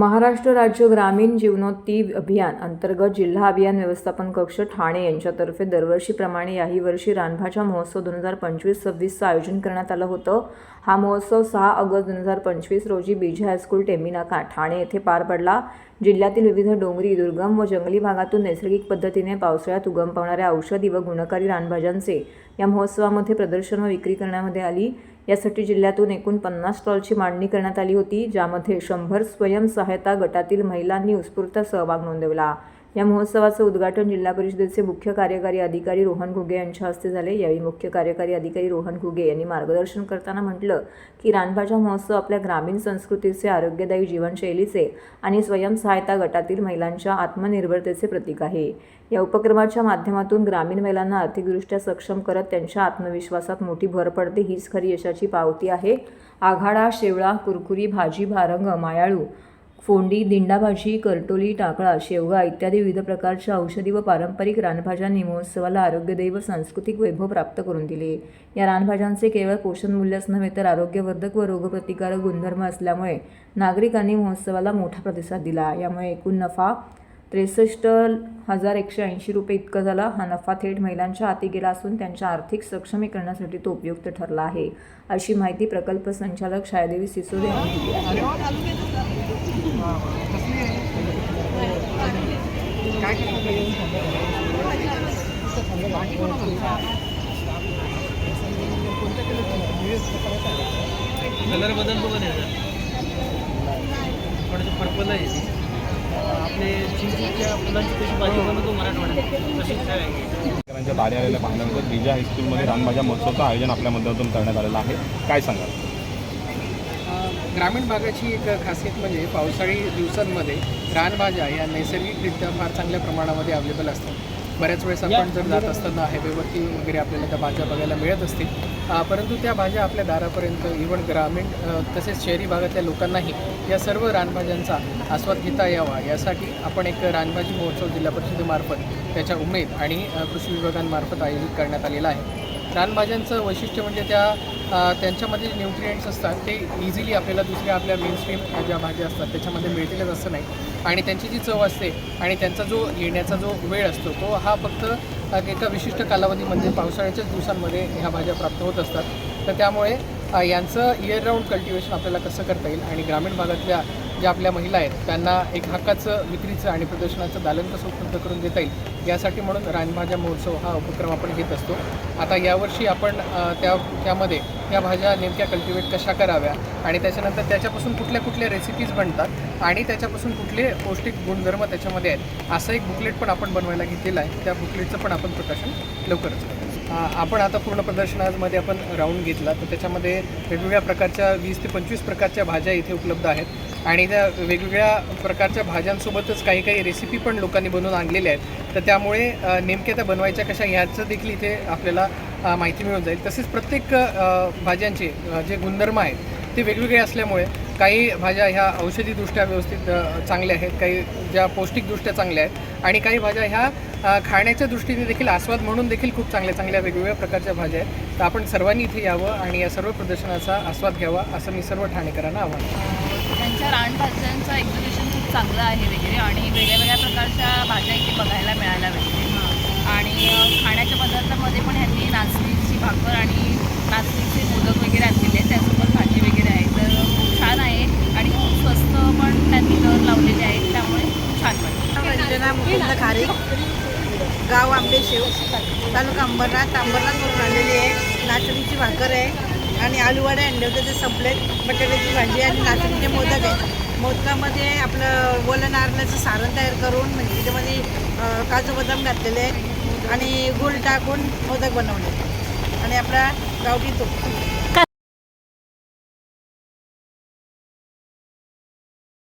महाराष्ट्र राज्य ग्रामीण जीवनोत्ती अभियान अंतर्गत जिल्हा अभियान व्यवस्थापन कक्ष ठाणे यांच्यातर्फे दरवर्षीप्रमाणे याही वर्षी रानभाच्या महोत्सव दोन हजार पंचवीस सव्वीसचं आयोजन करण्यात आलं होतं. हा महोत्सव सहा ऑगस्ट दोन हजार पंचवीस रोजी बीजे हायस्कूल टेंबिनाका ठाणे येथे पार पडला. जिल्ह्यातील विविध डोंगरी दुर्गम व जंगली भागातून नैसर्गिक पद्धतीने पावसाळ्यात उगम पावणाऱ्या औषधी व गुणकारी रानभाज्यांचे या महोत्सवामध्ये प्रदर्शन व विक्री करण्यामध्ये आली. यासाठी जिल्ह्यातून एकूण पन्नास स्टॉलची मांडणी करण्यात आली होती ज्यामध्ये शंभर स्वयंसहायता गटातील महिलांनी उत्स्फूर्त सहभाग नोंदवला. या महोत्सवाचं उद्घाटन जिल्हा परिषदेचे मुख्य कार्यकारी अधिकारी रोहन घुगे यांच्या हस्ते झाले. यावेळी मुख्य कार्यकारी अधिकारी रोहन घुगे यांनी मार्गदर्शन करताना म्हटलं की रानभाज्या महोत्सव आपल्या ग्रामीण संस्कृतीचे आरोग्यदायी जीवनशैलीचे आणि स्वयंसहायता गटातील महिलांच्या आत्मनिर्भरतेचे प्रतीक आहे. या उपक्रमाच्या माध्यमातून ग्रामीण महिलांना आर्थिकदृष्ट्या सक्षम करत त्यांच्या आत्मविश्वासात मोठी भर पडते हीच खरी यशाची पावती आहे. आघाडा शेवळा कुरकुरी भाजी भारंग मायाळू फोंडी दिंडाभाजी करटोली टाकळा शेवगा इत्यादी विविध प्रकारच्या औषधी व पारंपरिक रानभाज्यांनी महोत्सवाला आरोग्यदायी व सांस्कृतिक वैभव प्राप्त करून दिले. या रानभाज्यांचे केवळ पोषण मूल्यच नव्हे तर आरोग्यवर्धक व रोगप्रतिकारक गुणधर्म असल्यामुळे नागरिकांनी महोत्सवाला मोठा प्रतिसाद दिला. यामुळे एकूण नफा त्रेसष्ट हजार एकशे ऐंशी रुपये इतका झाला. हा नफा थेट महिलांच्या हाती गेला असून त्यांच्या आर्थिक सक्षमीकरणासाठी तो उपयुक्त ठरला आहे अशी माहिती प्रकल्प संचालक छायादेवी सिसोदे यांनी दिली आहे. कलर बदलतो का त्याचा थोडंसं पर्पल आहे. आपले चिंचेच्या फुलांची कशी भाजी बनवतो मराठवाड्यात तशीच आहे. शेतकऱ्यांच्या दारी आलेल्या पाहण्यानंतर बीजा हायस्कूलमध्ये रानभाज्या महोत्सवचं आयोजन आपल्या मदतीतून करण्यात आलेलं आहे. काय सांगाल? ग्रामीण भागाची एक खासियत म्हणजे पावसाळी दिवसांमध्ये रानभाज्या या नैसर्गिकरित्या फार चांगल्या प्रमाणामध्ये अवेलेबल असतात. बऱ्याच वेळेस आपण जर जात असताना हायवेवरती वगैरे आपल्याला त्या भाज्या बघायला मिळत असतील परंतु त्या भाज्या आपल्या दारापर्यंत इव्हन ग्रामीण तसेच शहरी भागातल्या लोकांनाही या सर्व रानभाज्यांचा आस्वाद घेता यावा. यासाठी आपण एक रानभाजी महोत्सव जिल्हा परिषदेमार्फत त्याच्या उमेद आणि कृषी विभागांमार्फत आयोजित करण्यात आलेला आहे. रानभाज्यांचं वैशिष्ट्य म्हणजे त्या त्यांच्यामध्ये जे न्यूट्रिएंट्स असतात ते इझिली आपल्याला दुसऱ्या आपल्या मेनस्ट्रीम ज्या भाज्या असतात त्याच्यामध्ये मिळतीलच असं नाही. आणि त्यांची जी चव असते आणि त्यांचा जो येण्याचा जो वेळ असतो तो हा फक्त एका विशिष्ट कालावधीमध्ये म्हणजे पावसाळ्याच्याच दिवसांमध्ये ह्या भाज्या प्राप्त होत असतात. तर त्यामुळे यांचं इयर राऊंड कल्टिवेशन आपल्याला कसं करता येईल? आणि ग्रामीण भागातल्या ज्या आपल्या महिला आहेत त्यांना एक हक्काचं विक्रीचं आणि प्रदर्शनाचं दालन कसं उपलब्ध करून देता येईल यासाठी म्हणून रानभाज्या महोत्सव हा उपक्रम आपण घेत असतो. आता यावर्षी आपण त्या त्यामध्ये त्या भाज्या नेमक्या कल्टिवेट कशा कराव्या आणि त्याच्यानंतर त्याच्यापासून कुठल्या कुठल्या रेसिपीज बनतात आणि त्याच्यापासून कुठले पौष्टिक गुणधर्म त्याच्यामध्ये आहेत असं एक बुकलेट पण आपण बनवायला घेतलेलं आहे. त्या बुकलेटचं पण आपण प्रकाशन लवकरच आपण आता पूर्ण प्रदर्शनामध्ये आपण राऊंड घेतला तर त्याच्यामध्ये वेगवेगळ्या प्रकारच्या वीस ते पंचवीस प्रकारच्या भाज्या इथे उपलब्ध आहेत. आणि त्या वेगवेगळ्या प्रकारच्या भाज्यांसोबतच काही काही रेसिपी पण लोकांनी बनवून आणलेल्या आहेत. तर त्यामुळे नेमक्या त्या बनवायच्या कशा ह्याचं देखील इथे आपल्याला माहिती मिळून जाईल. तसेच प्रत्येक भाज्यांचे जे गुणधर्म आहेत ते वेगवेगळे असल्यामुळे काही भाज्या ह्या औषधीदृष्ट्या व्यवस्थित चांगल्या आहेत काही ज्या पौष्टिकदृष्ट्या चांगल्या आहेत. आणि काही भाज्या ह्या खाण्याच्या दृष्टीने देखील आस्वाद म्हणून देखील खूप चांगल्या चांगल्या वेगवेगळ्या प्रकारच्या भाज्या आहेत. तर आपण सर्वांनी इथे यावं आणि या सर्व प्रदर्शनाचा आस्वाद घ्यावा असं मी सर्व ठाणेकरांना आव्हान त्यांच्या रानभाज्यांचं एक्झिबिशन खूप चांगलं आहे वगैरे आणि वेगळ्या वेगळ्या प्रकारच्या भाज्या इथे बघायला मिळायला वगैरे आणि अ, खाण्याच्या पदार्थामध्ये पण ह्यांनी नाचणीची भाकर आणि नाचणीचे मोदक वगैरे आणलेले आहेत त्यासोबत भाजी वगैरे आहे तर खूप छान आहे आणि खूप स्वस्त पण त्यांनी दर लावलेले आहेत त्यामुळे खूप छान वाटतं रंजना मुकुंद खारे गाव आंबेशेव तालुका अंबरनाथ अंबरनाथवरून आलेली आहे. नाचणीची भाकर आहे. आणि आलूवडे आणले होते ते संपलेत बटाट्याची भाजी आणि नाचणीचे मोदक आहे मोदकामध्ये आपलं ओलं नारळाचं सारण तयार करून म्हणजे त्याच्यामध्ये काजू बदाम घातलेले आणि गुळ टाकून मोदक बनवले आणि आपला गावठी तूप.